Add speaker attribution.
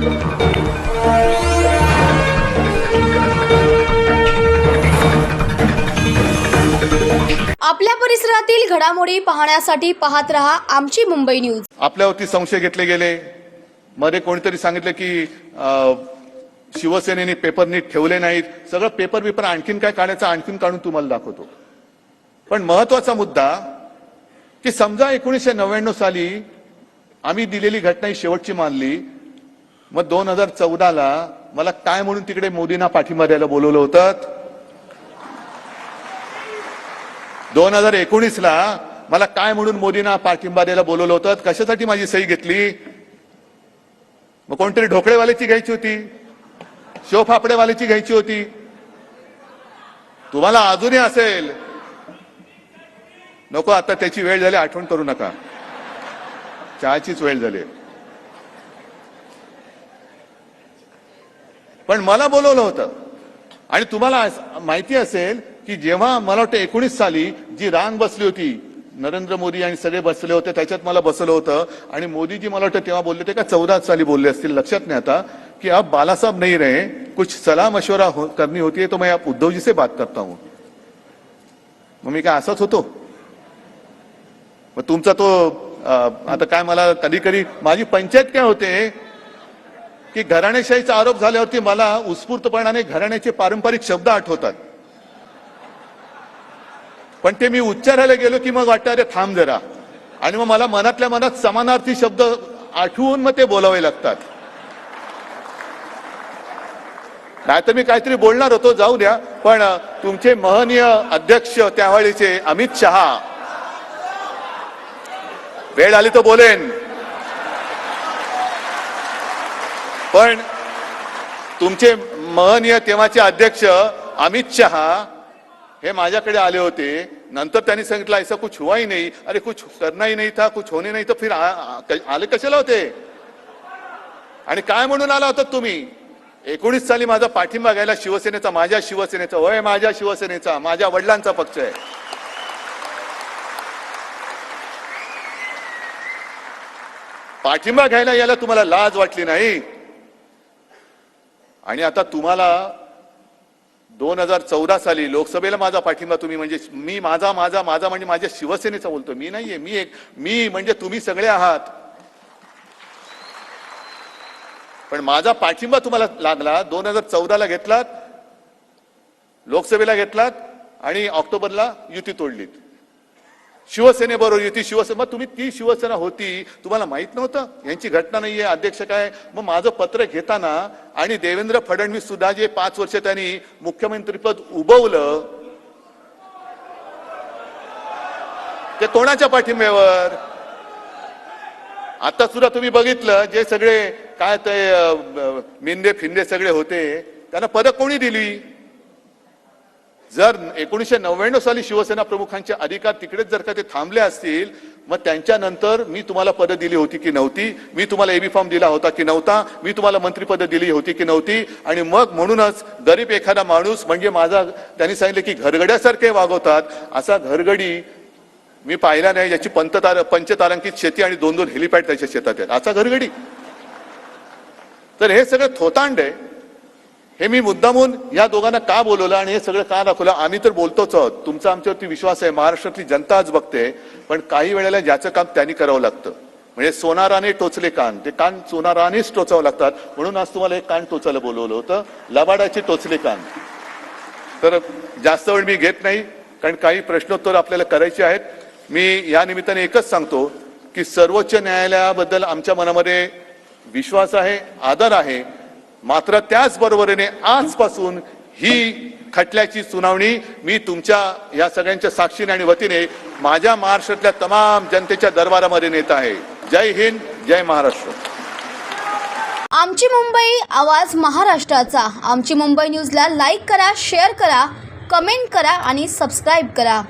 Speaker 1: आपल्या परिसरातील घडामोडी पाहण्यासाठी पाहत रहा आमची मुंबई न्यूज.
Speaker 2: आपल्यावरती संशय घेतले गेले. मध्ये कोणीतरी सांगितलं की शिवसेनेने पेपर नीट ठेवले नाहीत. सगळं पेपर बिपर आणखीन काय काढायचं आणखीन काढून तुम्हाला दाखवतो. पण महत्त्वाचा मुद्दा की समजा एकोणीसशे नव्याण्णव साली आम्ही दिलेली घटना ही शेवटची मानली. मग दोन हजार चौदाला मला काय म्हणून तिकडे मोदींना पाठिंबा द्यायला बोलवलं होतं? दोन हजार एकोणीसला मला काय म्हणून मोदींना पाठिंबा द्यायला बोलवलं होतं? कशासाठी माझी सही घेतली? मग कोणतरी ढोकळेवाल्याची घ्यायची होती? शिव घ्यायची होती? तुम्हाला अजूनही असेल. नको आता त्याची वेळ झाली आठवण करू नका. चहाचीच वेळ झाली. पण मला बोलवलं होतं. आणि तुम्हाला माहिती असेल की जेव्हा मला वाटतं एकोणीस साली जी रांग बसली होती नरेंद्र मोदी आणि सगळे बसले होते त्याच्यात मला बसलं होतं. आणि मोदीजी मला वाटतं तेव्हा बोलले होते का चौदा साली बोलले असतील. लक्षात नाही आता की अब बाला साहब नहीं रहे कुछ सलाह मशवरा हो, करनी होती है तो मैं आप उद्धव जी से बात करता हूं. मग मी काय असाच होतो. मग तुमचा तो आ, आता काय मला कधी कधी माझी पंचायत काय होते की घराणेशाहीचा आरोप झाल्यावरती मला उत्स्फूर्तपणाने घराण्याचे पारंपरिक शब्द आठवतात. पण ते मी उच्चारायला गेलो की मग वाटतं अरे थांब जरा. आणि मग मला मनातल्या मनात समानार्थी शब्द आठवून मग ते बोलावे लागतात. नाहीतर मी काहीतरी बोलणार होतो जाऊ द्या. पण तुमचे महनीय अध्यक्ष त्यावेळीचे अमित शहा. वेळ आली तर बोलेन. पण तुमचे महनीय तेव्हाचे अध्यक्ष अमित शहा हे माझ्याकडे आले होते. नंतर त्यांनी सांगितलं ऐसा कुछ हुआ ही नाही. अरे कुछ करना ही था कुछ होणे नाही तर फिर आ- आ- आले कशाला होते? आणि काय म्हणून आला होता तुम्ही? एकोणीस साली माझा पाठिंबा घ्यायला शिवसेनेचा माझ्या शिवसेनेचा वय माझ्या शिवसेनेचा माझ्या वडिलांचा पक्ष आहे. पाठिंबा घ्यायला यायला तुम्हाला लाज वाटली नाही? आणि आता तुम्हाला दोन हजार चौदा साली लोकसभेला माझा पाठिंबा तुम्ही म्हणजे मी माझा माझा माझा म्हणजे माझ्या शिवसेनेचा बोलतो मी नाहीये. मी एक मी म्हणजे तुम्ही सगळे आहात. पण माझा पाठिंबा तुम्हाला लागला दोन हजार चौदाला घेतलात लोकसभेला घेतलात आणि ऑक्टोबरला युती तोडलीत. शिवसेनेबरोबर युती शिवसेना मग तुम्ही ती शिवसेना होती तुम्हाला माहीत नव्हतं? यांची घटना नाहीये अध्यक्ष काय? मग माझं पत्र घेताना आणि देवेंद्र फडणवीस सुद्धा जे पाच वर्ष त्यांनी मुख्यमंत्रीपद उभवलं ते कोणाच्या पाठिंब्यावर? आता सुद्धा तुम्ही बघितलं जे सगळे काय ते अ, मिंदे फिंदे सगळे होते त्यांना पदक कोणी दिली? जर एकोणीशे नव्याण्णव साली शिवसेना प्रमुखांचे अधिकार तिकडेच जर का ते थांबले असतील मग त्यांच्यानंतर मी तुम्हाला पदं दिली होती की नव्हती मी तुम्हाला एबी फॉर्म दिला होता की नव्हता मी तुम्हाला मंत्रिपद दिली होती की नव्हती आणि मग म्हणूनच गरीब एखादा माणूस म्हणजे माझा त्यांनी सांगितलं की घरगड्यासारखे वागवतात असा घरगडी मी पाहिला नाही ज्याची पंततार पंचतारांकित शेती आणि दोन दोन हेलिपॅड त्याच्या शेतात आहेत. असा घरगडी. तर हे सगळं थोतांड आहे. हे मी मुद्दामून या दोघांना का बोलवलं आणि हे सगळं का दाखवलं? आम्ही तर बोलतोच आहोत. तुमचा आमच्यावरती विश्वास आहे. महाराष्ट्रातली जनता आज बघते. पण काही वेळेला ज्याचं काम त्यांनी करावं लागतं. म्हणजे सोनाराने टोचले कान. ते कान सोनारानेच टोचावं लागतात. म्हणून आज तुम्हाला एक कान टोचायला बोलवलं होतं. लबाडाचे टोचले कान. तर जास्त वेळ मी घेत नाही. कारण काही प्रश्नोत्तर आपल्याला करायचे आहेत. मी या निमित्ताने एकच सांगतो की सर्वोच्च न्यायालयाबद्दल आमच्या मनामध्ये विश्वास आहे आदर आहे. मात्र त्याचबरोबरीने आजपासून ही खटल्याची सुनावणी मी तुमच्या या सगळ्यांच्या साक्षीने आणि वतीने माझ्या महाराष्ट्रातल्या तमाम जनतेच्या दरबारामध्ये नेत आहे. जय हिंद जय महाराष्ट्र.
Speaker 1: आमची मुंबई आवाज महाराष्ट्राचा. आमची मुंबई न्यूजला लाईक करा शेअर करा कमेंट करा आणि सबस्क्राईब करा.